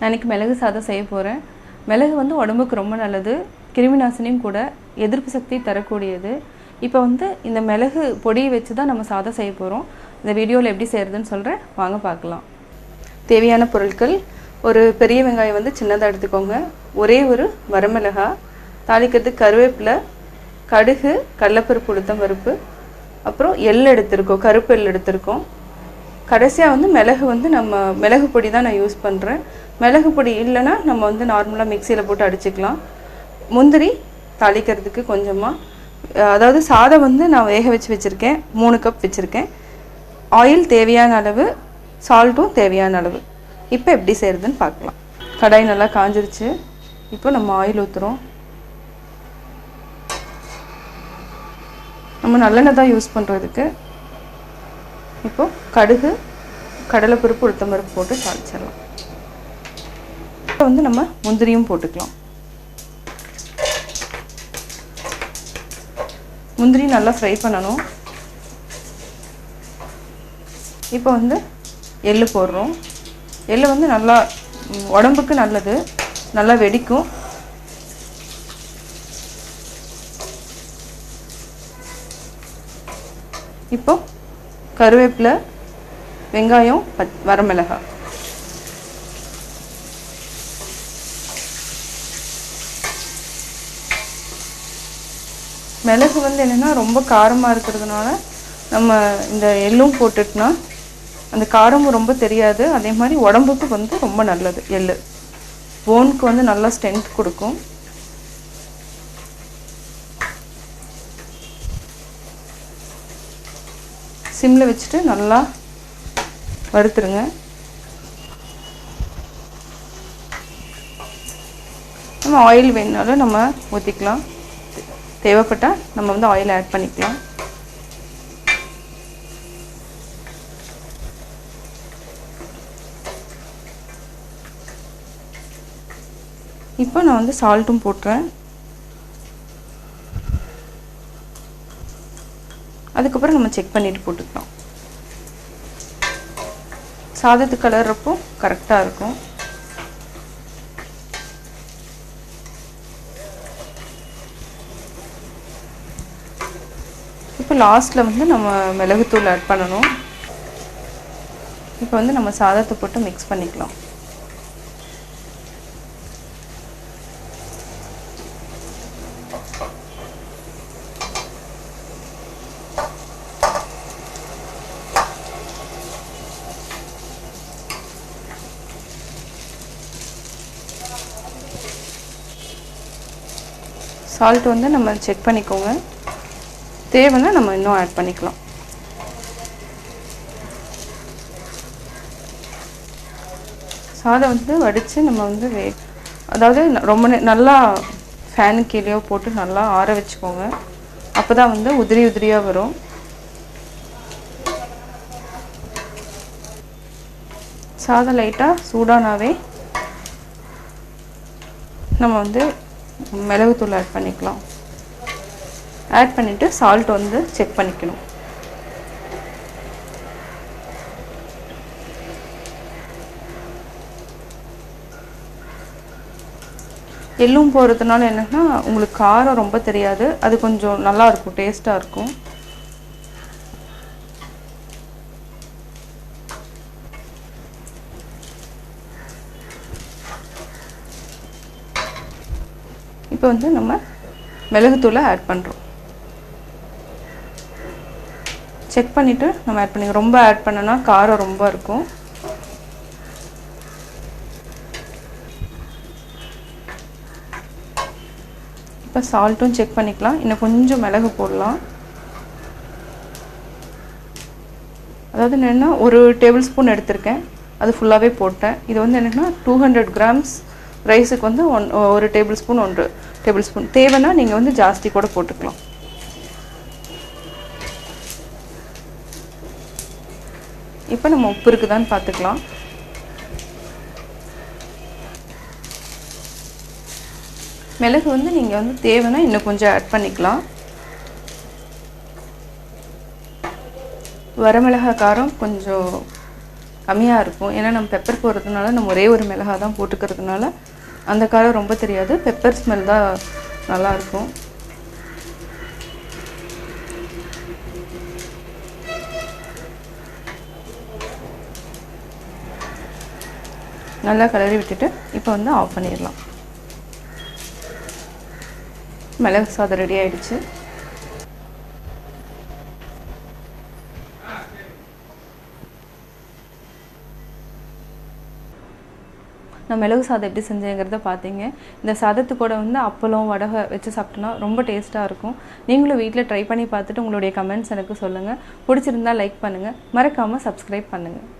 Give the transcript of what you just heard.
நான் மிளகு சாதம் செய்ய போகிறேன் மிளகு வந்து உடம்புக்கு ரொம்ப நல்லது. கிருமி நாசினியும் கூட எதிர்ப்பு சக்தி தரக்கூடியது. இப்போ வந்து இந்த மிளகு பொடியை வச்சு தான் நம்ம சாதம் செய்ய போகிறோம் இந்த வீடியோவில் எப்படி செய்கிறதுன்னு சொல்கிறேன் வாங்க பார்க்கலாம். தேவையான பொருட்கள். ஒரு பெரிய வெங்காயம் வந்து சின்னதாக எடுத்துக்கோங்க. ஒரே ஒரு வரமிளகா தாளிக்கிறதுக்கு கருவேப்பிலை கடுகு கடலப்பருப்பு உளுத்தம் பருப்பு. அப்புறம் எள் எடுத்திருக்கோம். கருப்பு எள் எடுத்திருக்கோம். கடைசியாக வந்து மிளகு வந்து நம்ம மிளகு பொடி தான் நான் யூஸ் பண்ணுறேன் மிளகு பொடி இல்லைன்னா நம்ம வந்து நார்மலாக மிக்சியில் போட்டு அடிச்சுக்கலாம். முந்திரி தாளிக்கிறதுக்கு கொஞ்சமாக அதாவது சாதம் வந்து நான் வேக வச்சு வச்சுருக்கேன். மூணு கப் வச்சுருக்கேன். ஆயில் தேவையான அளவு சால்ட்டும் தேவையான அளவு. இப்போ எப்படி செய்கிறதுன்னு பார்க்கலாம். கடாய் நல்லா காஞ்சிருச்சு. இப்போ நம்ம ஆயில் ஊற்றுறோம் நம்ம நல்லெண்ணெய் தான் யூஸ் பண்ணுறதுக்கு இப்போது கடுகு கடலைப்பருப்பு உளுத்தம்பருப்பு போட்டு தாளிச்சிடலாம். இப்போ வந்து நம்ம முந்திரியும் போட்டுக்கலாம். முந்திரி நல்லா ஃப்ரை பண்ணணும். இப்போ வந்து எள்ளு போடுறோம். எள்ளு வந்து நல்லா உடம்புக்கு நல்லது. நல்லா வெடிக்கும். இப்போ கருவேப்பிலை வெங்காயம் பத் வரமிளகாய் மிளகு வந்து என்னென்னா ரொம்ப காரமாக இருக்கிறதுனால நம்ம இந்த எள்ளும் போட்டுட்டுனா அந்த காரமும் ரொம்ப தெரியாது. அதே மாதிரி உடம்புக்கு வந்து ரொம்ப நல்லது எள்ளு. போனுக்கு வந்து நல்லா ஸ்ட்ரென்த் கொடுக்கும். சிம்மில் வச்சுட்டு நல்லா வறுத்துருங்க. நம்ம ஆயில் வேணுனாலும் நம்ம ஊற்றிக்கலாம் தேவைப்பட்டால் நம்ம வந்து ஆயில் ஆட் பண்ணிக்கலாம். இப்போ நான் வந்து சால்ட்டும் போட்டுறேன். அதுக்கப்புறம் நம்ம செக் பண்ணிட்டு போட்டுக்கலாம். சாதத்து கலர்றப்போ கரெக்டாக இருக்கும். இப்போ லாஸ்ட்டில் வந்து நம்ம மிளகுத்தூள் ஆட் பண்ணணும். இப்போ வந்து நம்ம சாதத்தை போட்டு மிக்ஸ் பண்ணிக்கலாம். சால்ட் வந்து நம்ம செக் பண்ணிக்கோங்க. தேவைன்னா நம்ம இன்னும் ஆட் பண்ணிக்கலாம். சாதம் வந்து வடித்து நம்ம வந்து வே அதாவது ரொம்ப நல்லா ஃபேனு கீழேயோ போட்டு நல்லா ஆற வச்சுக்கோங்க. அப்போ தான் வந்து உதிரி உதிரியாக வரும். சாதம் லைட்டாக சூடானாவே நம்ம வந்து மிளகுத்தூள் ஆட் பண்ணிக்கலாம். ஆட் பண்ணிவிட்டு சால்ட் வந்து செக் பண்ணிக்கணும். எள்ளும் போகிறதுனால என்னன்னா உங்களுக்கு காரம் ரொம்ப தெரியாது. அது கொஞ்சம் நல்லா இருக்கும் டேஸ்ட்டாக இருக்கும். இப்போ வந்து நம்ம மிளகுத்தூளை ஆட் பண்ணுறோம் செக் பண்ணிவிட்டு நம்ம ஆட் பண்ணிக்க ரொம்ப ஆட் பண்ணோன்னா காரம் ரொம்ப இருக்கும். இப்போ சால்ட்டும் செக் பண்ணிக்கலாம். இன்னும் கொஞ்சம் மிளகு போடலாம். அதாவது என்னென்னா ஒரு டேபிள் ஸ்பூன் எடுத்திருக்கேன். அது ஃபுல்லாகவே போட்டேன். இது வந்து என்னென்னா டூ ஹண்ட்ரட் கிராம்ஸ் ரைஸுக்கு வந்து ஒன் ஒரு டேபிள் ஸ்பூன் ஒன்று டேபிள் ஸ்பூன் தேவைன்னா நீங்கள் வந்து ஜாஸ்தி கூட போட்டுக்கலாம். இப்போ நம்ம உப்பு இருக்குதான்னு பார்த்துக்கலாம் மிளகு வந்து நீங்கள் வந்து தேவைன்னா இன்னும் கொஞ்சம் ஆட் பண்ணிக்கலாம். வரமிளகா காரம் கொஞ்சம் கம்மியாக இருக்கும். ஏன்னா நம்ம பெப்பர் போடுறதுனால நம்ம ஒரே ஒரு மிளகா தான் போட்டுக்கிறதுனால அந்த காரம் ரொம்ப தெரியாது. பெப்பர் ஸ்மெல் தான் நல்லாயிருக்கும். நல்லா கலரி விட்டுட்டு இப்போ வந்து ஆஃப் பண்ணிடலாம். மிளகு சாதம் ரெடி ஆகிடுச்சு நான் மிளகு சாதம் எப்படி செஞ்சேங்கிறத பார்த்தீங்க. இந்த சாதத்து கூட வந்து அப்பளம் வடகை வச்சு சாப்பிட்டோன்னா ரொம்ப டேஸ்ட்டாக இருக்கும். நீங்களும் வீட்டில் ட்ரை பண்ணி பார்த்துட்டு உங்களுடைய கமெண்ட்ஸ் எனக்கு சொல்லுங்கள் பிடிச்சிருந்தா லைக் பண்ணுங்கள் மறக்காமல் சப்ஸ்கிரைப் பண்ணுங்கள்